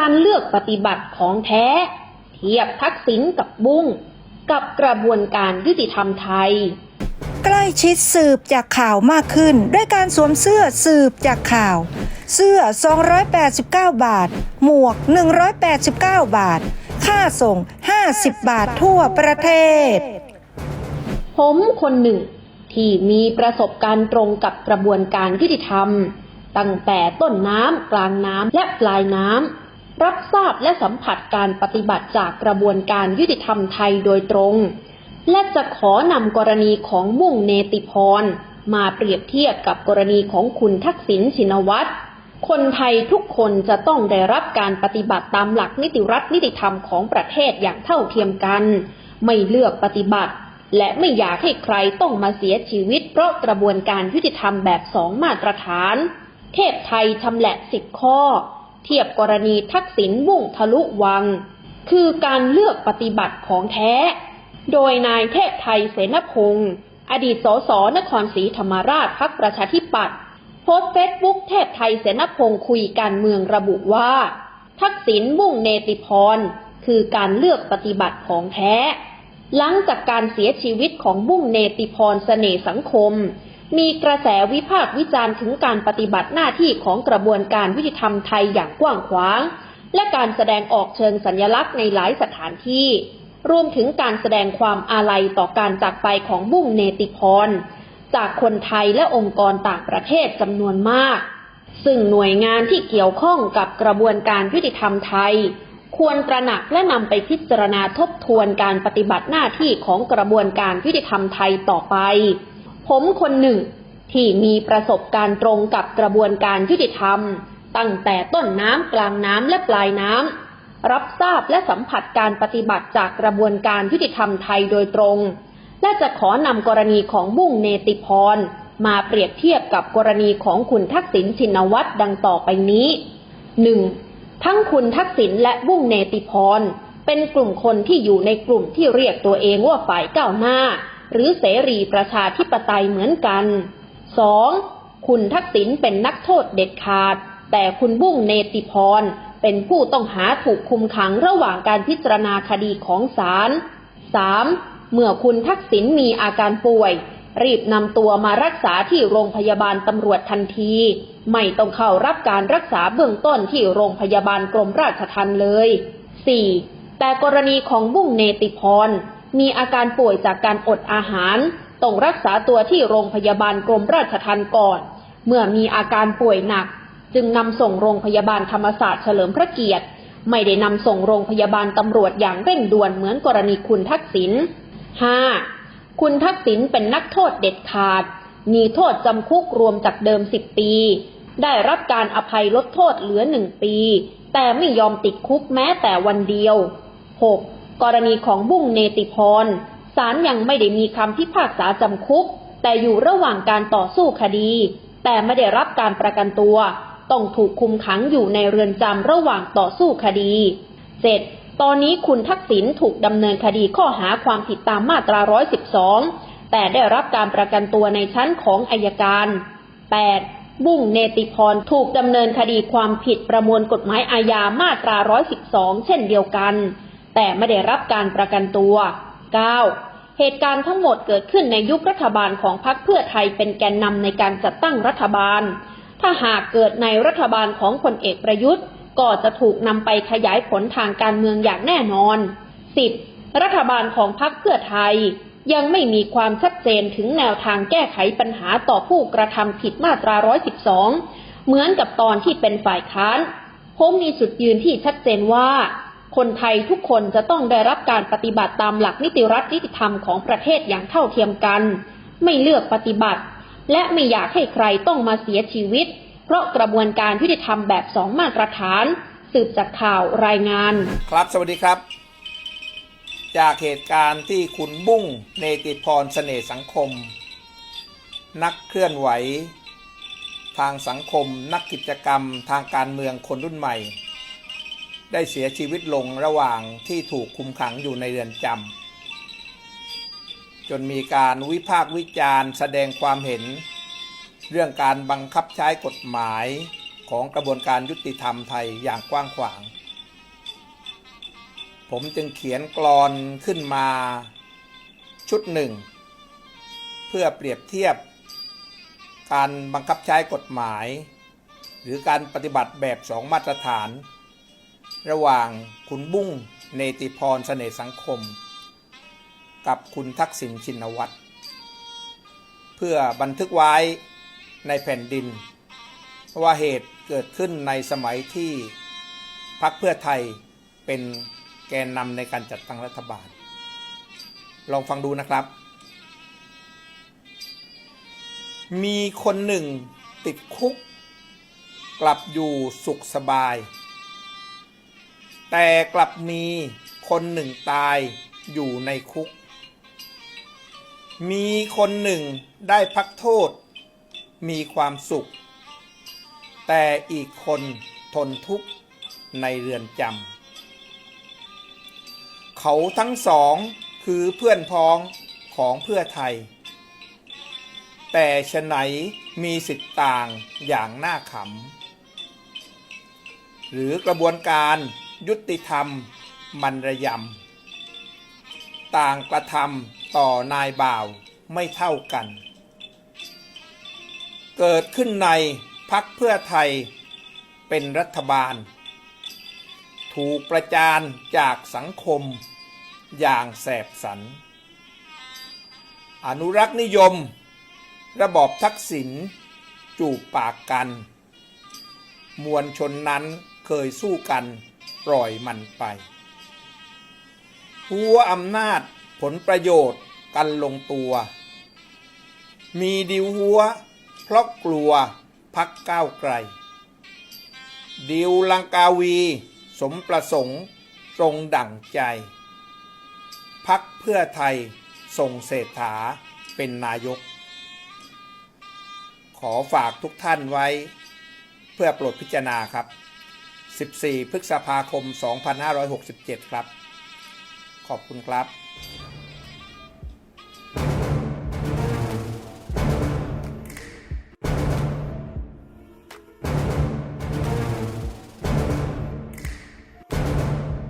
การเลือกปฏิบัติของแท้ เทียบทักษิณกับบุ้งกับกระบวนการยุติธรรมไทย ใกล้ชิดสืบจากข่าวมากขึ้น ด้วยการสวมเสื้อสืบจากข่าว เสื้อ 289 บาท หมวก 189 บาท ค่าส่ง 50 บาททั่วประเทศ ผมคนหนึ่งที่มีประสบการณ์ตรงกับกระบวนการยุติธรรม ตั้งแต่ต้นน้ำกลางน้ำและปลายน้ำ รับทราบและสัมผัสการปฏิบัติจากกระบวนการยุติธรรมไทยโดยตรง และจะขอนำกรณีของมุ่งเนติพร มาเปรียบเทียบกับกรณีของคุณทักษิณชินวัตรคนไทยทุกคนจะต้องได้รับการปฏิบัติตามหลักนิติรัฐนิติธรรมของประเทศอย่างเท่าเทียมกัน ไม่เลือกปฏิบัติ และไม่อยากให้ใครต้องมาเสียชีวิต เพราะกระบวนการยุติธรรมแบบสองมาตรฐาน เทพไทยชำแหละสิบข้อ เทียบกรณีทักษิณบุ่งทะลุวัง คือการเลือกปฏิบัติของแท้ โดยนายเทพไทยเสนพงศ์อดีตสสนครศรีธรรมราชพักประชาธิปัตย์โพสต์เฟซบุ๊กเทพไทยเสนพงศ์คุยการเมืองระบุว่า ทักษิณมุ่งเนติพร คือการเลือกปฏิบัติของแท้ หลังจากการเสียชีวิตของบุ้งเนติพรเสน่สังคม มีกระแสวิพากษ์วิจารณ์ถึงการปฏิบัติหน้าที่ของกระบวนการยุติธรรมไทยอย่างกว้างขวาง และการแสดงออกเชิงสัญลักษณ์ในหลายสถานที่ รวมถึงการแสดงความอาลัยต่อการจากไปของบุ้งเนติพร จากคนไทยและองค์กรต่างประเทศจำนวนมาก ซึ่งหน่วยงานที่เกี่ยวข้องกับกระบวนการยุติธรรมไทย ควรตระหนักและนำไปพิจารณาทบทวนการปฏิบัติหน้าที่ของกระบวนการยุติธรรมไทยต่อไป ผมคนหนึ่งที่มีประสบการณ์ตรงกับกระบวนการยุติธรรม ตั้งแต่ต้นน้ำกลางน้ำและปลายน้ำ รับทราบและสัมผัสการปฏิบัติจากกระบวนการยุติธรรมไทยโดยตรง และจะขอนำกรณีของบุ้งเนติพร มาเปรียบเทียบกับกรณีของคุณทักษิณชินวัตรดังต่อไปนี้ 1. ทั้งคุณทักษิณและบุ้งเนติพร เป็นกลุ่มคนที่อยู่ในกลุ่มที่เรียกตัวเองว่าฝ่ายก้าวหน้า หรือเสรีประชาธิปไตยเหมือนกัน 2. คุณทักษิณเป็นนักโทษเด็ดขาด แต่คุณบุ้งเนติพร เป็นผู้ต้องหาถูกคุมขังระหว่างการพิจารณาคดีของศาล 3. เมื่อคุณทักษิณมีอาการป่วย รีบนำตัวมารักษาที่โรงพยาบาลตำรวจทันที ไม่ต้องเข้ารับการรักษาเบื้องต้นที่โรงพยาบาลกรมราชทัณฑ์เลย 4. แต่กรณีของบุ้งเนติพร มีอาการป่วยจากการอดอาหารต้องรักษาตัวที่โรงพยาบาลกรมราชทัณฑ์ก่อน เมื่อมีอาการป่วยหนัก จึงนำส่งโรงพยาบาลธรรมศาสตร์เฉลิมพระเกียรติ ไม่ได้นำส่งโรงพยาบาลตำรวจอย่างเร่งด่วนเหมือนกรณีคุณทักษิณ 5. คุณทักษิณเป็นนักโทษเด็ดขาด มีโทษจำคุกรวมจากเดิม 10 ปี ได้รับการอภัยลดโทษเหลือ 1 ปี แต่ไม่ยอมติดคุกแม้แต่วันเดียว 6. กรณีของบุ้งเนติพรศาลยังไม่ได้มีคำพิพากษาจำคุก แต่อยู่ระหว่างการต่อสู้คดี แต่ไม่ได้รับการประกันตัว ต้องถูกคุมขังอยู่ในเรือนจำระหว่างต่อสู้คดี 7. ตอนนี้คุณทักษิณถูกดำเนินคดีข้อหาความผิดตามมาตรา 112 แต่ได้รับการประกันตัวในชั้นของอายการ 8. บุ้งเนติพรถูกดำเนินคดีความผิดประมวลกฎหมายอาญามาตรา 112 เช่นเดียวกัน แต่ไม่ได้รับการประกันตัว 9. เหตุการณ์ทั้งหมดเกิดขึ้นในยุครัฐบาลของพรรคเพื่อไทยเป็นแกนนำในการจัดตั้งรัฐบาล ถ้าหากเกิดในรัฐบาลของพลเอกประยุทธ์ ก็จะถูกนำไปขยายผลทางการเมืองอย่างแน่นอน 10. รัฐบาลของพรรคเพื่อไทยยังไม่มีความชัดเจนถึงแนวทางแก้ไขปัญหาต่อผู้กระทำผิดมาตรา 112 เหมือนกับตอนที่เป็นฝ่ายค้าน ผมมีจุดยืนที่ชัดเจนว่า คนไทยทุกคนจะต้องได้รับการปฏิบัติตามหลักนิติรัฐนิติธรรมของประเทศอย่างเท่าเทียมกัน ไม่เลือกปฏิบัติ และไม่อยากให้ใครต้องมาเสียชีวิต เพราะกระบวนการยุติธรรมแบบสองมาตรฐาน สืบจากข่าวรายงาน ครับสวัสดีครับ จากเหตุการณ์ที่คุณบุ้งเนติพรเสน่สังคม นักเคลื่อนไหว ทางสังคม นักกิจกรรม ทางการเมืองคนรุ่นใหม่ ได้เสียชีวิตลงระหว่างที่ถูกคุมขังอยู่ในเรือนจำจนมีการวิพากษ์วิจารณ์แสดงความเห็น เรื่องการบังคับใช้กฎหมายของกระบวนการยุติธรรมไทยอย่างกว้างขวาง ผมจึงเขียนกลอนขึ้นมาชุดหนึ่ง เพื่อเปรียบเทียบ การบังคับใช้กฎหมาย หรือการปฏิบัติแบบสองมาตรฐาน ระหว่างคุณบุ้งเนติพรเสน่ห์สังคม กับคุณทักษิณชินวัตร เพื่อบันทึกไว้ในแผ่นดิน ว่าเหตุเกิดขึ้นในสมัยที่พรรคเพื่อไทยเป็นแกนนำในการจัดตั้งรัฐบาล ลองฟังดูนะครับ มีคนหนึ่งติดคุก กลับอยู่สุขสบาย แต่กลับมีคนหนึ่งตายอยู่ในคุก มีคนหนึ่งได้พักโทษ มีความสุข แต่อีกคนทนทุกข์ในเรือนจำเขาทั้งสองคือเพื่อนพ้องของเพื่อไทย แต่ฉไหนมีสิทธิ์ต่างอย่างน่าขำหรือกระบวนการ ยุติธรรม มันระยำ ต่างกระทำต่อนายบ่าวไม่เท่ากัน เกิดขึ้นในพักเพื่อไทยเป็นรัฐบาล ถูกประจานจากสังคมอย่างแสบสัน อนุรักษ์นิยม ระบอบทักษิณจูบปากกัน มวลชนนั้นเคยสู้กัน ปล่อยมันไป หัวอำนาจผลประโยชน์กันลงตัว มีดิวหัว เพราะกลัวพักก้าวไกล ดิวลังกาวีสมประสงค์ตรงดั่งใจ พักเพื่อไทยส่งเศรษฐาเป็นนายก ขอฝากทุกท่านไว้ เพื่อโปรดพิจารณาครับ 14 พฤษภาคม 2567 ครับ ขอบคุณครับ